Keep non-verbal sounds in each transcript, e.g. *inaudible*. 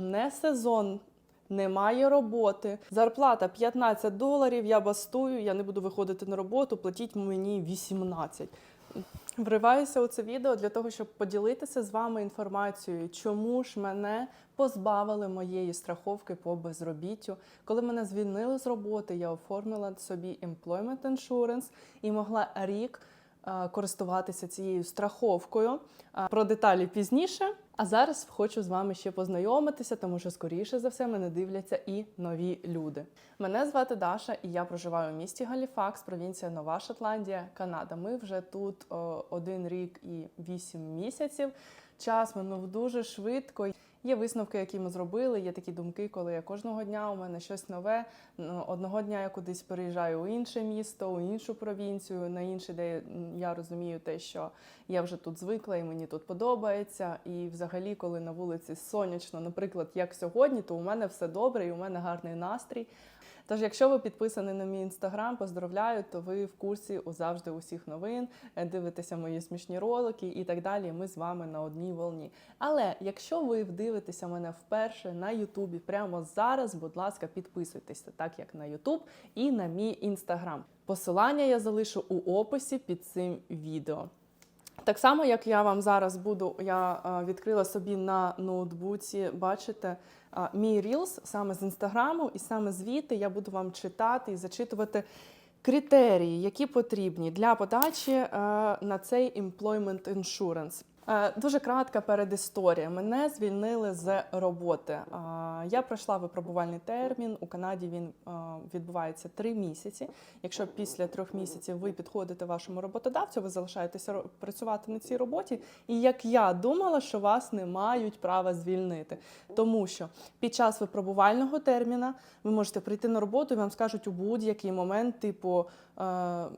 Не сезон, немає роботи. Зарплата 15 доларів. Я бастую, я не буду виходити на роботу, платіть мені 18. Вриваюся у це відео для того, щоб поділитися з вами інформацією, чому ж мене позбавили моєї страховки по безробіттю. Коли мене звільнили з роботи, я оформила собі Employment Insurance і могла рік користуватися цією страховкою. Про деталі пізніше. А зараз хочу з вами ще познайомитися, тому що скоріше за все мене дивляться і нові люди. Мене звати Даша, і я проживаю у місті Галіфакс, провінція Нова Шотландія, Канада. Ми вже тут о, один рік і вісім місяців. Час минув дуже швидко. Є висновки, які ми зробили. Є такі думки, коли я кожного дня у мене щось нове. Ну, Одного дня я кудись переїжджаю у інше місто, у іншу провінцію, на інше, де я розумію те, що я вже тут звикла і мені тут подобається. І взагалі, коли на вулиці сонячно, наприклад, як сьогодні, то у мене все добре і у мене гарний настрій. Тож, якщо ви підписані на мій інстаграм, поздравляю, то ви в курсі завжди усіх новин, е, дивитеся мої смішні ролики і так далі. Ми з вами на одній волні. Але якщо ви дивитеся мене вперше на Ютубі прямо зараз, будь ласка, підписуйтеся, так як на Ютуб і на мій інстаграм. Посилання я залишу у описі під цим відео. Так само, як я вам зараз буду, я е, відкрила собі на ноутбуці, бачите, е, мій Reels саме з інстаграму, і саме звідти я буду вам читати і зачитувати критерії, які потрібні для подачі е, на цей Employment Insurance. Е, Дуже кратка передісторія. Мене звільнили з роботи. Е, Я пройшла випробувальний термін. У Канаді він е, відбувається три місяці. Якщо після трьох місяців ви підходите вашому роботодавцю, ви залишаєтеся працювати на цій роботі. І як я думала, що вас не мають права звільнити, тому що під час випробувального терміна ви можете прийти на роботу і вам скажуть у будь-який момент, типу,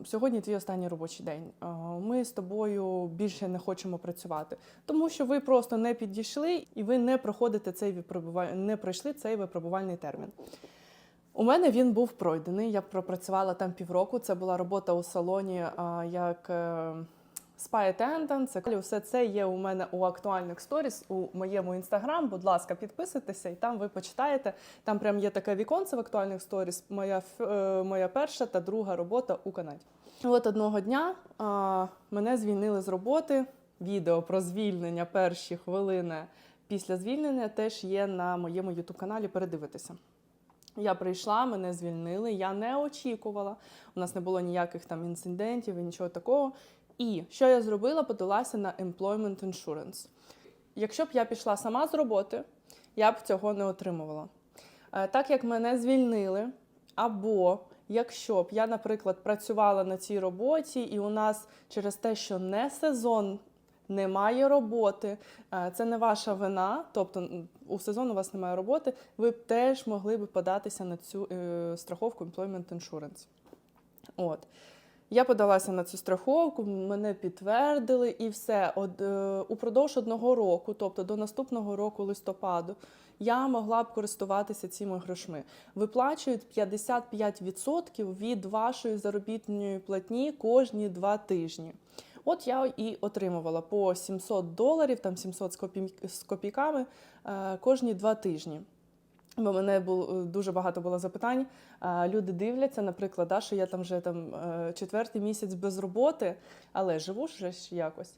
сьогодні твій останній робочий день. Е, Ми з тобою більше не хочемо працювати, тому що ви просто не підійшли і ви не проходите цей випробуваль... не пройшли цей випробувальний термін. У мене він був пройдений. Я пропрацювала там півроку. Це була робота у салоні як е, spy attendant. Це все це є у мене у актуальних сторіс у моєму інстаграм. Будь ласка, підписуйтеся, і там ви почитаєте. Там прям є таке віконце в актуальних сторіс. Моя е, моя перша та друга робота у Канаді. От одного дня а, мене звільнили з роботи. Відео про звільнення перші хвилини після звільнення теж є на моєму ютуб каналі. Передивитися. Я прийшла, мене звільнили. Я не очікувала. У нас не було ніяких там інцидентів і нічого такого. І що я зробила? Подалася на Employment Insurance. Якщо б я пішла сама з роботи, я б цього не отримувала. Е, Так як мене звільнили, або якщо б я, наприклад, працювала на цій роботі, і у нас через те, що не сезон, немає роботи, е, це не ваша вина, тобто у сезон у вас немає роботи, ви б теж могли б податися на цю е, страховку Employment Insurance. От. Я подалася на цю страховку, мене підтвердили і все. От, е, упродовж одного року, тобто до наступного року листопаду, я могла б користуватися цими грошми. Виплачують 55% від вашої заробітної платні кожні два тижні. От я і отримувала по 700 доларів, там 700 з з копійками е, кожні два тижні. Бо мене було дуже багато було запитань. Люди дивляться, наприклад, да, що я там вже там е, четвертий місяць без роботи, але живу ж якось.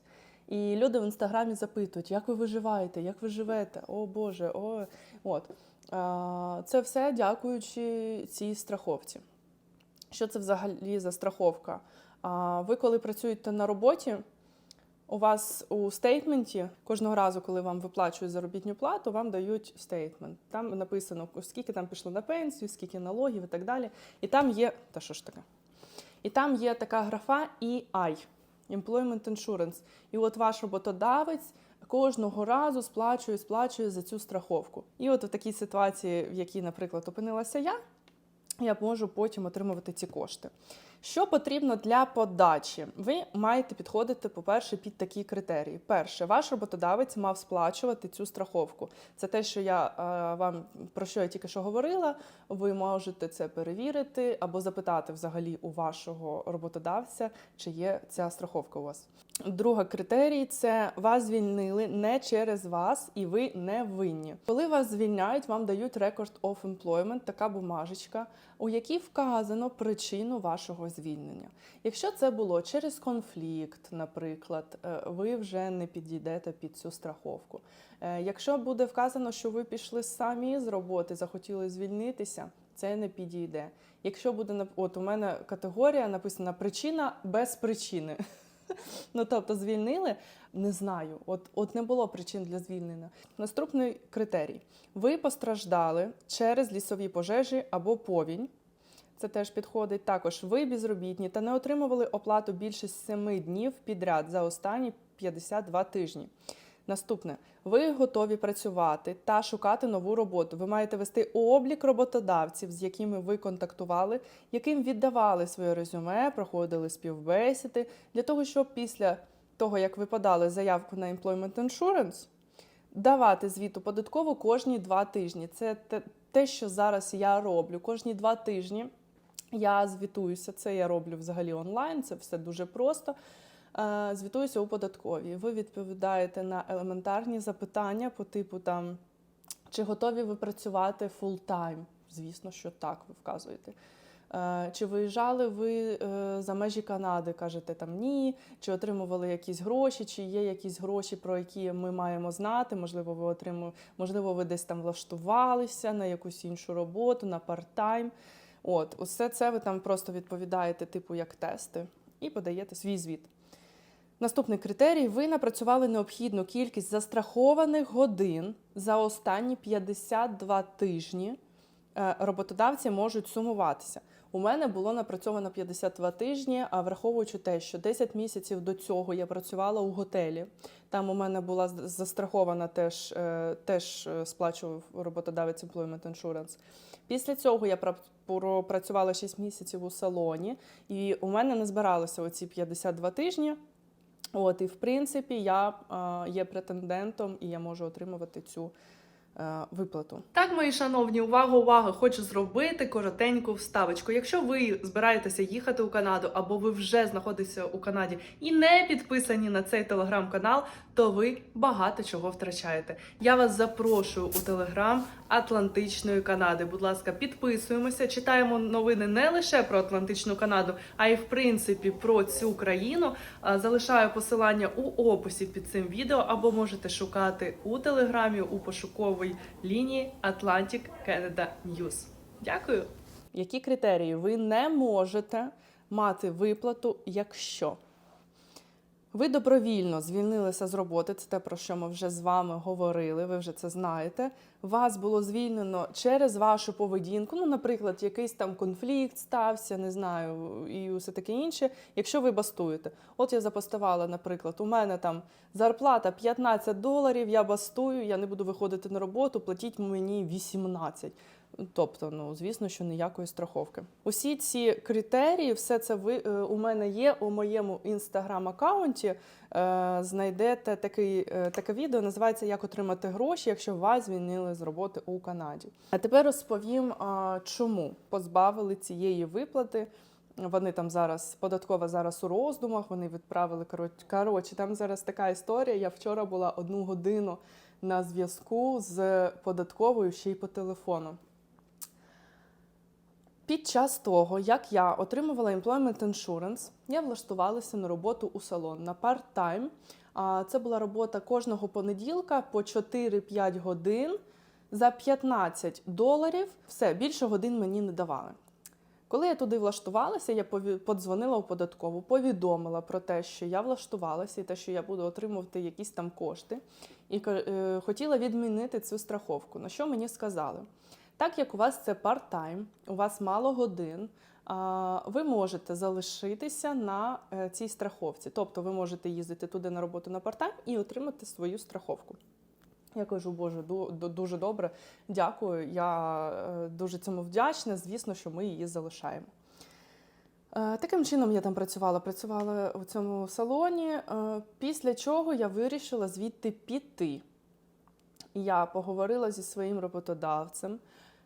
І люди в інстаграмі запитують, як ви виживаєте, як ви живете? О Боже, о от це все дякуючи цій страховці. Що це взагалі за страховка? Ви, коли працюєте на роботі, у вас у стейтменті кожного разу, коли вам виплачують заробітну плату, вам дають стейтмент. Там написано, скільки там пішло на пенсію, скільки налогів і так далі. І там є, та що ж таке? І там є така графа EI – Employment Insurance. І от ваш роботодавець кожного разу сплачує, сплачує за цю страховку. І от в такій ситуації, в якій, наприклад, опинилася я, я можу потім отримувати ці кошти. Що потрібно для подачі? Ви маєте підходити, по-перше, під такі критерії. Перше, ваш роботодавець мав сплачувати цю страховку. Це те, що я е, вам про що я тільки що говорила. Ви можете це перевірити або запитати взагалі у вашого роботодавця, чи є ця страховка у вас. Друга критерій це вас звільнили не через вас, і ви не винні. Коли вас звільняють, вам дають Record of Employment, така бумажечка, у якій вказано причину вашого звільнення. Якщо це було через конфлікт, наприклад, е, ви вже не підійдете під цю страховку. Е, Якщо буде вказано, що ви пішли самі з роботи, захотіли звільнитися, це не підійде. Якщо буде от у мене категорія написана причина без причини. *laughs* Ну, тобто звільнили, не знаю. От, от не було причин для звільнення. Наступний критерій: ви постраждали через лісові пожежі або повінь. Це теж підходить. Також ви безробітні та не отримували оплату більше 7 днів підряд за останні 52 тижні. Наступне, ви готові працювати та шукати нову роботу. Ви маєте вести облік роботодавців, з якими ви контактували, яким віддавали своє резюме, проходили співбесіди, для того, щоб після того, як ви подали заявку на Employment Insurance, давати звіту податкову кожні два тижні. Це те, що зараз я роблю. Кожні два тижні я звітуюся. Це я роблю взагалі онлайн, це все дуже просто. Е, Звітуюся у податковій. Ви відповідаєте на елементарні запитання по типу там, чи готові ви працювати фултайм? Звісно, що так, ви вказуєте. Е, Чи виїжджали ви е, за межі Канади? Кажете там ні, чи отримували якісь гроші, чи є якісь гроші, про які ми маємо знати? Можливо, ви отриму... можливо, ви десь там влаштувалися на якусь іншу роботу, на парт-тайм. От, усе це ви там просто відповідаєте, типу, як тести, і подаєте свій звіт. Наступний критерій: ви напрацювали необхідну кількість застрахованих годин за останні 52 тижні. Е, Роботодавці можуть сумуватися. У мене було напрацьовано 52 тижні, а враховуючи те, що 10 місяців до цього я працювала у готелі. Там у мене була застрахована теж, е, теж е, сплачував роботодавець Employment Insurance. Після цього я пропрацювала 6 місяців у салоні, і у мене не збиралося оці 52 тижні. От, і в принципі, я е, є претендентом і я можу отримувати цю е, виплату. Так, мої шановні, увага, увага! Хочу зробити коротеньку вставочку. Якщо ви збираєтеся їхати у Канаду, або ви вже знаходитеся у Канаді і не підписані на цей телеграм-канал, то ви багато чого втрачаєте. Я вас запрошую у телеграм Атлантичної Канади. Будь ласка, підписуємося, читаємо новини не лише про Атлантичну Канаду, а й в принципі про цю країну. Залишаю посилання у описі під цим відео, або можете шукати у телеграмі у пошуковій лінії Atlantic Canada News. Дякую. Які критерії ви не можете мати виплату, якщо ви добровільно звільнилися з роботи, це те, про що ми вже з вами говорили, ви вже це знаєте. Вас було звільнено через вашу поведінку. Ну, наприклад, якийсь там конфлікт стався, не знаю, і все таке інше. Якщо ви бастуєте, от я запостувала, наприклад, у мене там зарплата 15 доларів, я бастую, я не буду виходити на роботу, платіть мені 18. Тобто, ну звісно, що ніякої страховки. Усі ці критерії, все це ви е, у мене є у моєму інстаграм-аккаунті. Е, знайдете такий, е, таке відео, називається Як отримати гроші, якщо вас звільнили з роботи у Канаді. А тепер розповім, а, чому позбавили цієї виплати. Вони там зараз податкова зараз у роздумах. Вони відправили коротше. Там зараз така історія. Я вчора була одну годину на зв'язку з податковою ще й по телефону. Під час того, як я отримувала Employment Insurance, я влаштувалася на роботу у салон на парт-тайм. А Це була робота кожного понеділка по 4-5 годин за 15 доларів. Все, більше годин мені не давали. Коли я туди влаштувалася, я подзвонила у податкову, повідомила про те, що я влаштувалася і те, що я буду отримувати якісь там кошти, і е, хотіла відмінити цю страховку. На що мені сказали? Так як у вас це парт-тайм, у вас мало годин, ви можете залишитися на е, цій страховці. Тобто ви можете їздити туди на роботу на парт-тайм і отримати свою страховку. Я кажу, Боже, ду- ду- дуже добре, дякую. Я е, дуже цьому вдячна. Звісно, що ми її залишаємо. Е, Таким чином я там працювала, працювала у цьому салоні, після чого я вирішила звідти піти. Я поговорила зі своїм роботодавцем,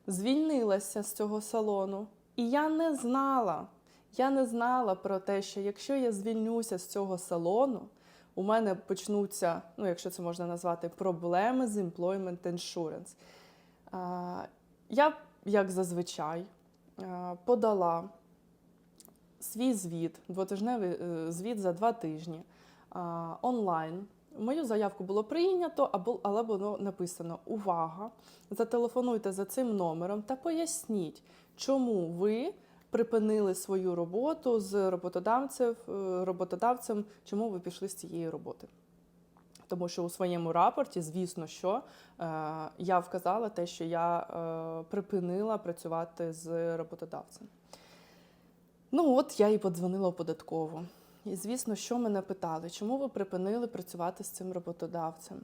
звільнилася з цього салону, і я не знала, я не знала про те, що якщо я звільнюся з цього салону, у мене почнуться, ну якщо це можна назвати, проблеми з employment insurance. Я, як зазвичай, подала свій звіт, двотижневий е, звіт за два тижні онлайн. Мою заявку було прийнято, але було написано: Увага! Зателефонуйте за цим номером та поясніть, чому ви припинили свою роботу з роботодавцем, роботодавцем, чому ви пішли з цієї роботи. Тому що у своєму рапорті, звісно, що е, я вказала те, що я е, припинила працювати з роботодавцем. Ну от я і подзвонила у податкову. І звісно, що мене питали, чому ви припинили працювати з цим роботодавцем?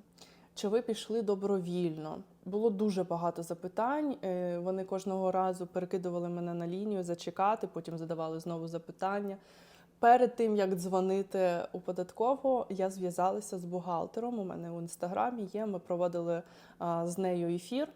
Чи ви пішли добровільно? Було дуже багато запитань. е, Вони кожного разу перекидували мене на лінію зачекати, потім задавали знову запитання. Перед тим як дзвонити у податкову, я зв'язалася з бухгалтером. У мене в інстаграмі є. Ми проводили з нею ефір,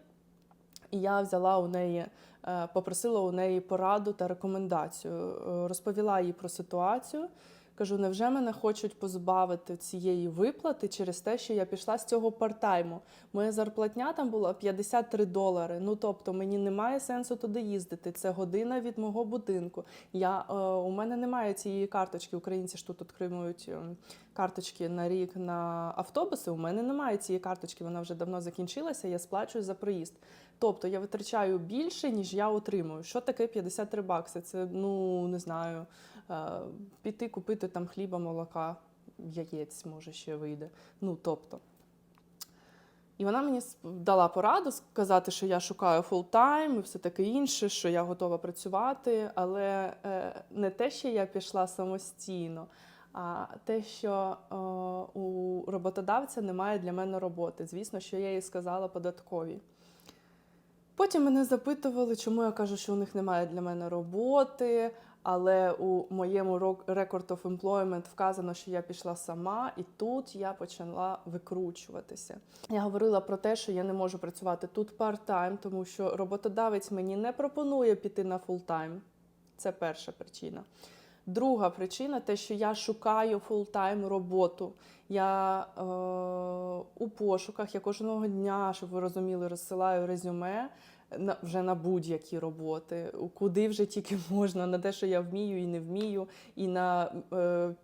і я взяла у неї, е, попросила у неї пораду та рекомендацію. Е, Розповіла їй про ситуацію. Кажу, невже мене хочуть позбавити цієї виплати через те, що я пішла з цього партайму? Моя зарплатня там була 53 долари. Ну тобто мені немає сенсу туди їздити. Це година від мого будинку. Я, е, у мене немає цієї карточки. Українці ж тут отримують е, карточки на рік на автобуси. У мене немає цієї карточки, вона вже давно закінчилася. Я сплачую за проїзд. Тобто я витрачаю більше, ніж я отримую. Що таке 53 бакси? Це ну не знаю. е, Піти купити там хліба, молока, яєць, може, ще вийде. Ну тобто. І вона мені дала пораду сказати, що я шукаю фултайм і все таке інше, що я готова працювати, але е, не те, що я пішла самостійно, а те, що у роботодавця немає для мене роботи. Звісно, що я їй сказала податковій. Потім мене запитували, чому я кажу, що у них немає для мене роботи, але у моєму Record of Employment вказано, що я пішла сама, і тут я почала викручуватися. Я говорила про те, що я не можу працювати тут part-time, тому що роботодавець мені не пропонує піти на full-time. Це перша причина. Друга причина те, що я шукаю фултайм роботу. Я е, у пошуках, я кожного дня, щоб ви розуміли, розсилаю резюме на, вже на будь-які роботи, куди вже тільки *laughs* можна, на те, що я вмію і не вмію, і на е, е,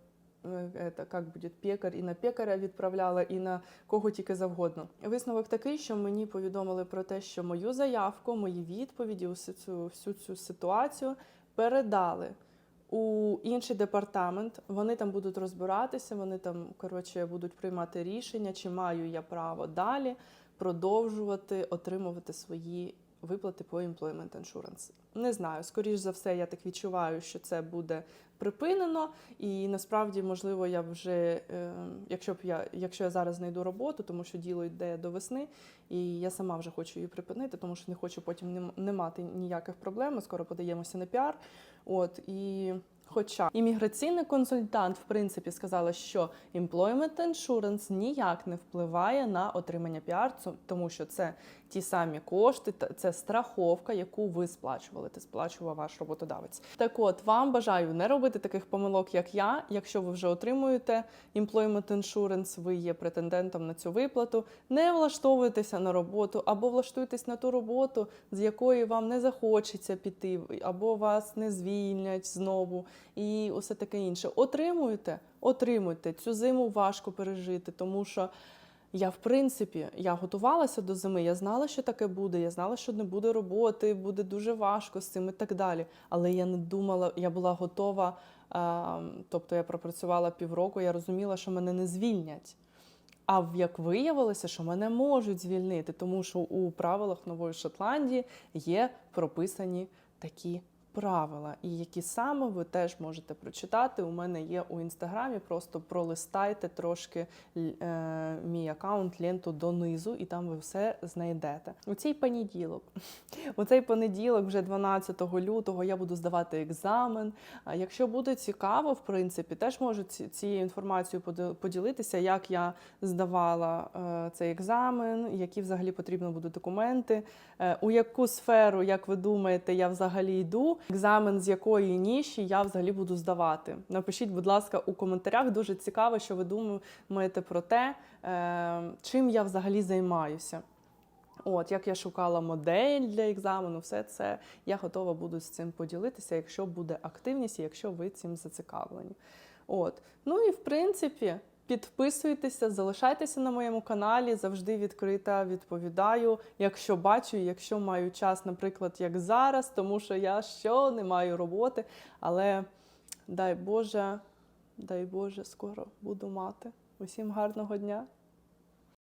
это, як буде, пекар, і на пекаря відправляла, і на кого тільки завгодно. Висновок такий, що мені повідомили про те, що мою заявку, мої відповіді, усю цю, всю цю ситуацію передали у інший департамент. Вони там будуть розбиратися, вони там коротше будуть приймати рішення, чи маю я право далі продовжувати отримувати свої виплати по employment insurance. Не знаю, скоріш за все, я так відчуваю, що це буде припинено, і насправді, можливо, я вже, е, якщо б я, якщо я зараз знайду роботу, тому що діло йде до весни, і я сама вже хочу її припинити, тому що не хочу потім не мати ніяких проблем. Ми скоро подаємося на піар. От і хоча імміграційний консультант, в принципі, сказала, що employment insurance ніяк не впливає на отримання піарцу, тому що це ті самі кошти, це страховка, яку ви сплачували, ти сплачував ваш роботодавець. Так от вам бажаю не робити таких помилок, як я. Якщо ви вже отримуєте employment insurance, ви є претендентом на цю виплату. Не влаштовуйтеся на роботу або влаштуйтесь на ту роботу, з якої вам не захочеться піти, або вас не звільнять знову, і усе таке інше. Отримуєте, отримуйте. Цю зиму важко пережити, тому що. Я, в принципі, я готувалася до зими, я знала, що таке буде, я знала, що не буде роботи, буде дуже важко з цим і так далі. Але я не думала, я була готова. А, тобто я пропрацювала півроку, я розуміла, що мене не звільнять. А як виявилося, що мене можуть звільнити, тому що у правилах Нової Шотландії є прописані такі правила, і які саме ви теж можете прочитати. У мене є у інстаграмі. Просто пролистайте трошки е, мій аккаунт ленту донизу, і там ви все знайдете. У цей понеділок, у цей понеділок, вже 12 лютого, я буду здавати екзамен. Якщо буде цікаво, в принципі, теж можу цією інформацією поділитися, як я здавала е, цей екзамен, які взагалі потрібно будуть документи, е, у яку сферу, як ви думаєте, я взагалі йду. Екзамен з якої ніші я взагалі буду здавати. Напишіть, будь ласка, у коментарях. Дуже цікаво, що ви думаєте про те, е, чим я взагалі займаюся. От, як я шукала модель для екзамену, все це я готова буду з цим поділитися, якщо буде активність якщо ви цим зацікавлені. От. Ну і в принципі, підписуйтеся, залишайтеся на моєму каналі, завжди відкрита, відповідаю, якщо бачу, якщо маю час, наприклад, як зараз, тому що я що не маю роботи, але дай Боже, дай Боже, скоро буду мати. Усім гарного дня!